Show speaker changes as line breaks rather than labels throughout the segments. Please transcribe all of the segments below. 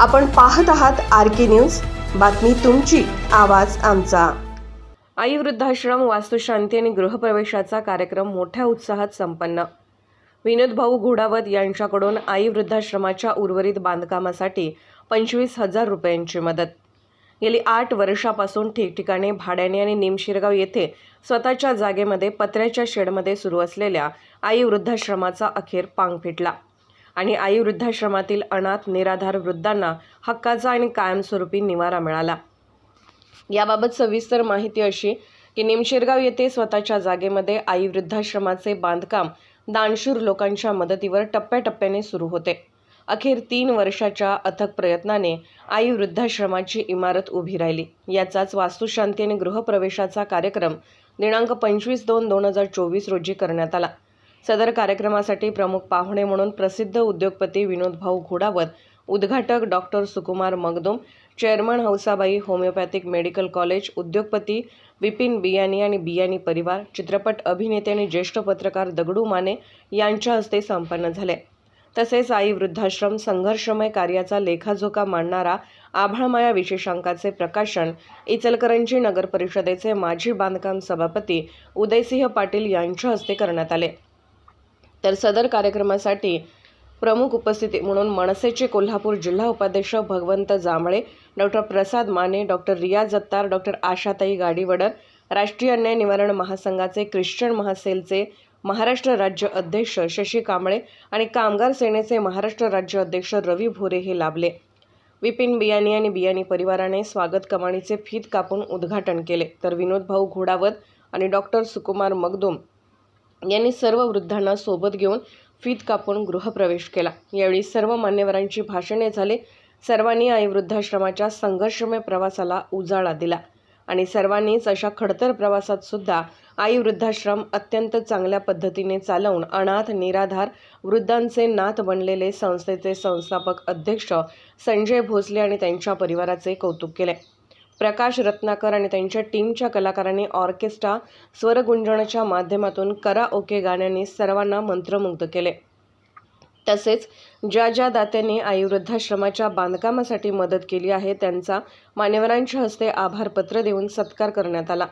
आपण पाहत आहात आर के न्यूज. बातमी तुमची आवाज आमचा. आई वृद्धाश्रम वास्तुशांती आणि गृहप्रवेशाचा कार्यक्रम मोठ्या उत्साहात संपन्न. विनोद भाऊ घोडावत यांच्याकडून आई वृद्धाश्रमाच्या उर्वरित बांधकामासाठी पंचवीस हजार रुपयांची मदत. गेली आठ वर्षापासून ठिकठिकाणी भाड्याने आणि निमशिरगाव येथे स्वतःच्या जागेमध्ये पत्र्याच्या शेडमध्ये सुरू असलेल्या आई वृद्धाश्रमाचा अखेर पांग फिटला. आणि आई वृद्धाश्रमातील अनाथ निराधार वृद्धांना हक्काचा आणि कायमस्वरूपी निवारा मिळाला. याबाबत सविस्तर माहिती अशी की निमशिरगाव येथे स्वतःच्या जागेमध्ये आई वृद्धाश्रमाचे बांधकाम दानशूर लोकांच्या मदतीवर टप्प्याटप्प्याने सुरू होते. अखेर तीन वर्षाच्या अथक प्रयत्नाने आई वृद्धाश्रमाची इमारत उभी राहिली. याचाच वास्तुशांती आणि गृहप्रवेशाचा कार्यक्रम दिनांक पंचवीस दोन दोन हजार चोवीस रोजी करण्यात आला. सदर कार्यक्रमासाठी प्रमुख पाहुणे म्हणून प्रसिद्ध उद्योगपती विनोद भाऊ घोडावत उद्घाटक doctor Sukumar Magdum chairman Hausabai homeopathic medical college उद्योगपती विपिन बियानी आणि बियानी परिवार चित्रपट अभिनेते आणि ज्येष्ठ पत्रकार दगडू माने यांच्या हस्ते संपन्न झाले. तसेच आई वृद्धाश्रम संघर्षमय कार्याचा लेखाजोखा मांडणारा आभाळमाया विशेषांकाचे प्रकाशन इचलकरंजी नगर परिषदेचे माजी बांधकाम सभापती उदयसिंह पाटील यांच्या हस्ते करण्यात आले. तर सदर कार्यक्रमासाठी प्रमुख उपस्थिती म्हणून मनसेचे कोल्हापूर जिल्हा उपाध्यक्ष Bhagwant Jambhale doctor Prasad Mane doctor Riya Jattar doctor Ashatai Gadiwadar राष्ट्रीय अन्याय निवारण महासंघाचे ख्रिश्चन महासेलचे महाराष्ट्र राज्य अध्यक्ष शशी कांबळे आणि कामगार सेनेचे महाराष्ट्र राज्य अध्यक्ष रवी भोरे हे लाभले. विपिन बियाणी आणि बियाणी परिवाराने स्वागत कमाणीचे फीत कापून उद्घाटन केले. तर विनोद भाऊ घोडावत आणि डॉक्टर सुकुमार मगदुम यांनी सर्व वृद्धांना सोबत घेऊन फीत कापून गृहप्रवेश केला. यावेळी सर्व मान्यवरांची भाषणे झाले. सर्वांनी आई वृद्धाश्रमाच्या संघर्षमय प्रवासाला उजाळा दिला आणि सर्वांनीच अशा खडतर प्रवासात सुद्धा आई वृद्धाश्रम अत्यंत चांगल्या पद्धतीने चालवून अनाथ निराधार वृद्धांचे नाथ बनलेले संस्थेचे संस्थापक अध्यक्ष संजय भोसले आणि त्यांच्या परिवाराचे कौतुक केले. प्रकाश रत्नाकर आणि त्यांच्या टीमच्या कलाकारांनी ऑर्केस्ट्रा स्वरगुंजनाच्या माध्यमातून करा ओके गाण्यांनी सर्वांना मंत्रमुग्ध केले. तसेच ज्या ज्या दात्यांनी आई वृद्धाश्रमाच्या बांधकामासाठी मदत केली आहे त्यांचा मान्यवरांच्या हस्ते आभारपत्र देऊन सत्कार करण्यात आला.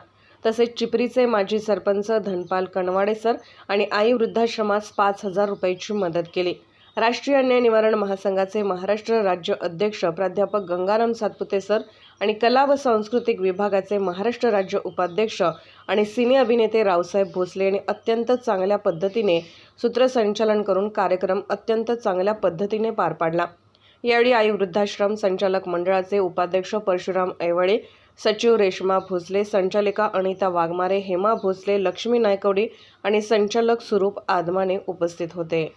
तसेच चिपरीचे माजी सरपंच धनपाल कणवाडे सर आणि आई वृद्धाश्रमास पाच हजार रुपयाची मदत केली. राष्ट्रीय अन्याय निवारण महासंघाचे महाराष्ट्र राज्य अध्यक्ष प्राध्यापक गंगाराम सातपुते सर आणि कला व सांस्कृतिक विभागाचे महाराष्ट्र राज्य उपाध्यक्ष आणि सिने अभिनेते रावसाहेब भोसले यांनी अत्यंत चांगल्या पद्धतीने सूत्रसंचालन करून कार्यक्रम अत्यंत चांगल्या पद्धतीने पार पाडला. यावेळी आई वृद्धाश्रम संचालक मंडळाचे उपाध्यक्ष परशुराम ऐवळे सचिव रेश्मा भोसले संचालिका अनिता वाघमारे हेमा भोसले लक्ष्मी नायकवडी आणि संचालक स्वरूप आदमाने उपस्थित होते.